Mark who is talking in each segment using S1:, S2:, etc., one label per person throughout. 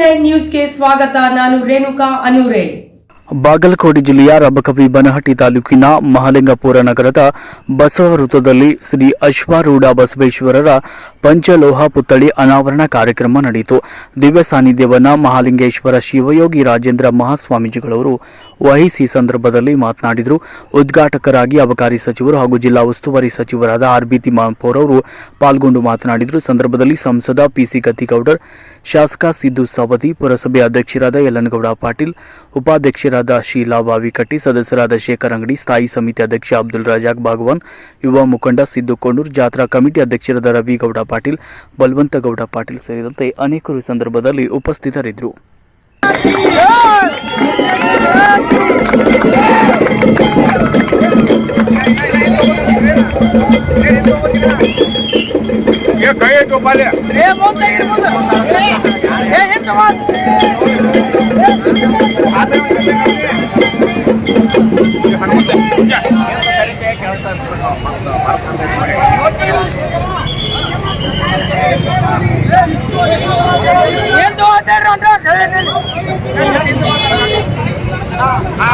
S1: Nine ನ್ಯೂಸ್ಗೆ ಸ್ವಾಗತ, ನಾನು ರೇಣುಕಾ ಅನೂರೆ.
S2: ಬಾಗಲಕೋಟೆ ಜಿಲ್ಲೆಯ ರಬಕವಿ ಬನಹಟ್ಟಿ ತಾಲೂಕಿನ ಮಹಾಲಿಂಗಪುರ ನಗರದ ಬಸವ ವೃತ್ತದಲ್ಲಿ ಶ್ರೀ ಅಶ್ವಾರೂಢ ಬಸವೇಶ್ವರರ ಪಂಚಲೋಹ ಪುತ್ಥಳಿ ಅನಾವರಣ ಕಾರ್ಯಕ್ರಮ ನಡೆಯಿತು. ದಿವ್ಯ ಸಾನ್ನಿಧ್ಯವನ್ನ ಮಹಾಲಿಂಗೇಶ್ವರ ಶಿವಯೋಗಿ ರಾಜೇಂದ್ರ ಮಹಾಸ್ವಾಮೀಜಿಗಳವರು ವಹಿಸಿ ಸಂದರ್ಭದಲ್ಲಿ ಮಾತನಾಡಿದರು. ಉದ್ಘಾಟಕರಾಗಿ ಅಬಕಾರಿ ಸಚಿವರು ಹಾಗೂ ಜಿಲ್ಲಾ ಉಸ್ತುವಾರಿ ಸಚಿವರಾದ ಆರ್ ಬಿ ತಿಮ್ಮಾಪುರ್ ಅವರು ಪಾಲ್ಗೊಂಡು ಮಾತನಾಡಿದರು. ಸಂದರ್ಭದಲ್ಲಿ ಸಂಸದ ಪಿಸಿ ಗದ್ದಿಗೌಡರ್ ಶಾಸಕ ಸಿದ್ದು ಸವದಿ, ಪುರಸಭೆ ಅಧ್ಯಕ್ಷರಾದ ಯಲ್ಲನಗೌಡ ಪಾಟೀಲ್, ಉಪಾಧ್ಯಕ್ಷರಾದ ಶೀಲಾ ಬಾವಿಕಟ್ಟಿ, ಸದಸ್ಯರಾದ ಶೇಖರ್ ಅಂಗಡಿ, ಸ್ಥಾಯಿ ಸಮಿತಿ ಅಧ್ಯಕ್ಷ ಅಬ್ದುಲ್ ರಜಾಕ್ ಭಾಗವಾನ್ ಯುವ ಮುಖಂಡ ಸಿದ್ದು ಕೊಂಡೂರ್ ಜಾತ್ರಾ ಕಮಿಟಿ ಅಧ್ಯಕ್ಷರಾದ ರವಿಗೌಡ ಪಾಟೀಲ್, ಬಲವಂತಗೌಡ ಪಾಟೀಲ್ ಸೇರಿದಂತೆ ಅನೇಕರು ಸಂದರ್ಭದಲ್ಲಿ ಉಪಸ್ಥಿತರಿದ್ದರು.
S3: ಕೈ ಇಟ್ಟು ಬಾಲ್ಯ ಏ
S4: ಮುಂದೆ ಇರ್ಬೋದು ಏ
S5: ಹಿಂದೆ ಎಂದು ಓದ್ತಾರ ಕೈ ಹಾ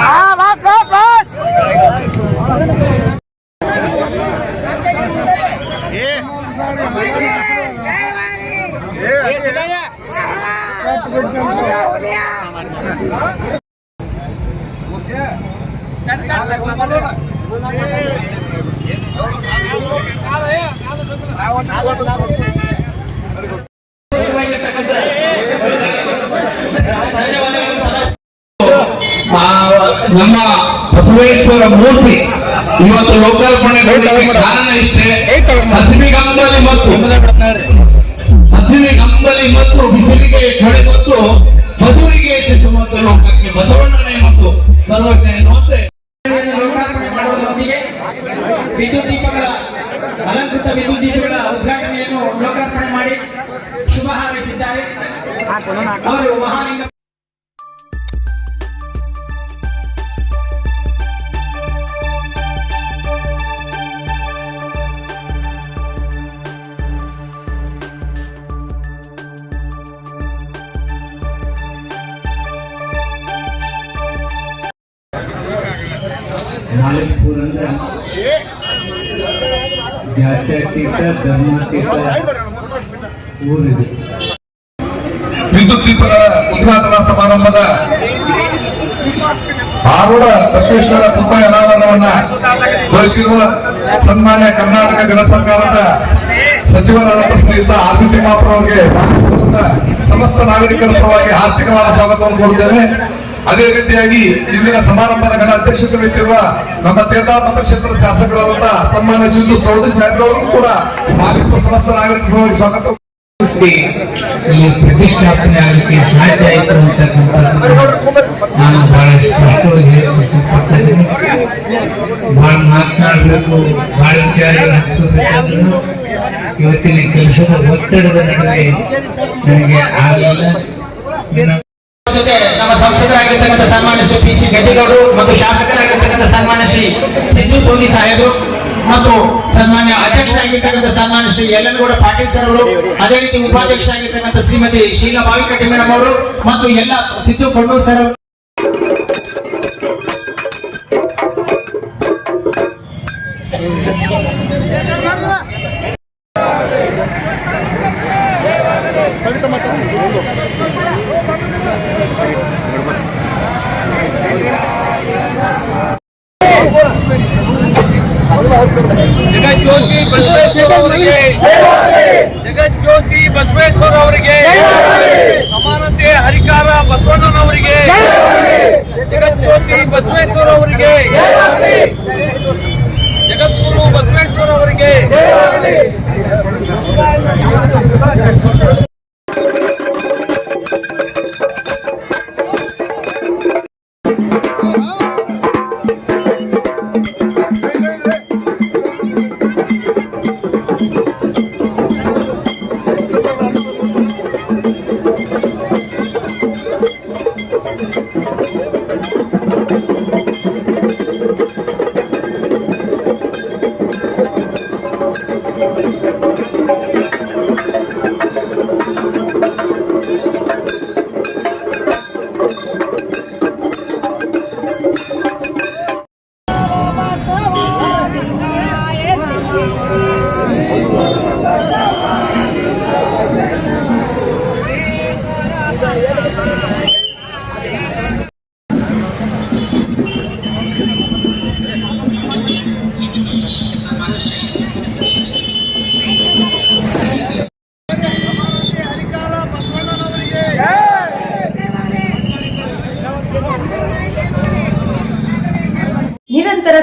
S5: ನಮ್ಮ ಬಸವೇಶ್ವರ ಮೂರ್ತಿ ಇವತ್ತು ಲೋಕಾರ್ಪಣೆಗೊಳ್ಳಲಿಕ್ಕೆ ಕಾರಣ ಇಷ್ಟೇ. ಹಸಿವಿಗಂಬಲಿ ಮತ್ತು ಹಸಿವಿಗಂಬಲಿ ಮತ್ತು ಬಿಸಿಲಿಗೆ ಮತ್ತು ಸರ್ವಜ್ಞ ಎನ್ನುವಂತೆ
S4: ಲೋಕಾರ್ಪಣೆ ಮಾಡುವುದರೊಂದಿಗೆ ವಿದ್ಯುತ್ ದೀಪಗಳ, ಅಲಂಕೃತ ವಿದ್ಯುತ್ ದೀಪಗಳ ಉದ್ಘಾಟನೆಯನ್ನು ಲೋಕಾರ್ಪಣೆ ಮಾಡಿ ಶುಭ ಹಾರೈಸಿದ್ದಾರೆ. ಅವರು ಮಹಾಲಿಂಗ
S6: ಮಾಲಿಕ್ಪುರ ಅಂದ್ರೆ ಜಾತ್ಯತೀತ, ಧರ್ಮಾತೀತ ಊರಿದೆ.
S5: ವಿದ್ಯುತ್ ದೀಪಗಳ ಉದ್ಘಾಟನಾ ಸಮಾರಂಭದ ಆರೂಢ ಬಸವೇಶ್ವರ ಪುತ್ತ ಅನಾವರಣವನ್ನ ಗೊಳಿಸಿರುವ ಸನ್ಮಾನ್ಯ ಕರ್ನಾಟಕ ಜನ ಸರ್ಕಾರದ ಸಚಿವರಾದ ಶ್ರೀಯುತ ಬಿ ತಿಮ್ಮಾಪುರ ಅವರಿಗೆ ಸಮಸ್ತ ನಾಗರಿಕರ ಪರವಾಗಿ ಆರ್ಥಿಕವಾದ ಸ್ವಾಗತವನ್ನು ಕೋರುತ್ತೇನೆ ಅದೇ ರೀತಿಯಾಗಿ ಇಂದಿನ ಸಮಾರಂಭದ ಅಧ್ಯಕ್ಷತೆ ವಹಿಸಿರುವ ನಮ್ಮ ತೇತಾ ಮತಕ್ಷೇತ್ರದ ಶಾಸಕರಾದಂತಹ ಸನ್ಮಾನ್ಯ ಸಿದ್ದು ಸೌದಿ ಸಾಹೇಬ್ರವರು ಕೂಡ ಮಾಲೀಕ ಸಮಸ್ತ ನಾಗರಿಕರ ಸ್ವಾಗತ.
S6: ಇಲ್ಲಿ ಪ್ರತಿಷ್ಠಾಪನೆ ಆಗಲಿಕ್ಕೆ ಸಾಧ್ಯ ಆಯಿತು ಅಂತಕ್ಕಂಥ ನಾನು ಬಹಳ ಸ್ಪಷ್ಟವಾಗಿ ಇಷ್ಟಪಡ್ತೇನೆ ಬಹಳ ಮಾತನಾಡಬೇಕು ಬಹಳ ವಿಚಾರಗಳು ಹಂಚ್ಕೋಬೇಕಾದ್ರೂ ಇವತ್ತಿನ ಕೆಲಸದ ಒತ್ತಡದ ನಡುವೆ ನನಗೆ ಆಗಲಿಲ್ಲ.
S4: ಜೊತೆ ನಮ್ಮ ಸಂಸದರಾಗಿರ್ತಕ್ಕಂಥ ಸನ್ಮಾನ್ಯ ಶ್ರೀ ಪಿ ಸಿ ಗದ್ದಿಗೌಡರು ಮತ್ತು ಶಾಸಕರಾಗಿರ್ತಕ್ಕಂಥ ಸನ್ಮಾನ್ಯ ಶ್ರೀ ಸಿದ್ದು ಸೋನಿ ಸಾಹೇಬರು ಮತ್ತು ಸನ್ಮಾನ್ಯ ಅಧ್ಯಕ್ಷರಾಗಿರ್ತಕ್ಕಂಥ ಸನ್ಮಾನ್ಯ ಶ್ರೀ ಯಲ್ಲನಗೌಡ ಪಾಟೀಲ್ ಸರ್ ಅವರು, ಅದೇ ರೀತಿ ಉಪಾಧ್ಯಕ್ಷರಾಗಿರ್ತಕ್ಕಂಥ ಶ್ರೀಮತಿ ಶೀಲಾ ಬಾವಿಕಟ್ಟಿ ಮೇಡಮ್ ಅವರು ಮತ್ತು ಎಲ್ಲ ಸಿದ್ದು ಕೊಂಡೂರು ಸರ್
S3: ಬಸವೇಶ್ವರ ಅವರಿಗೆ ಜಗಜ್ಯೋತಿ ಬಸವೇಶ್ವರ ಅವರಿಗೆ ಸಮಾನತೆ ಹರಿಕಾರ ಬಸವಣ್ಣನವರಿಗೆ ಜಗಜ್ಯೋತಿ ಬಸವೇಶ್ವರ ಅವರಿಗೆ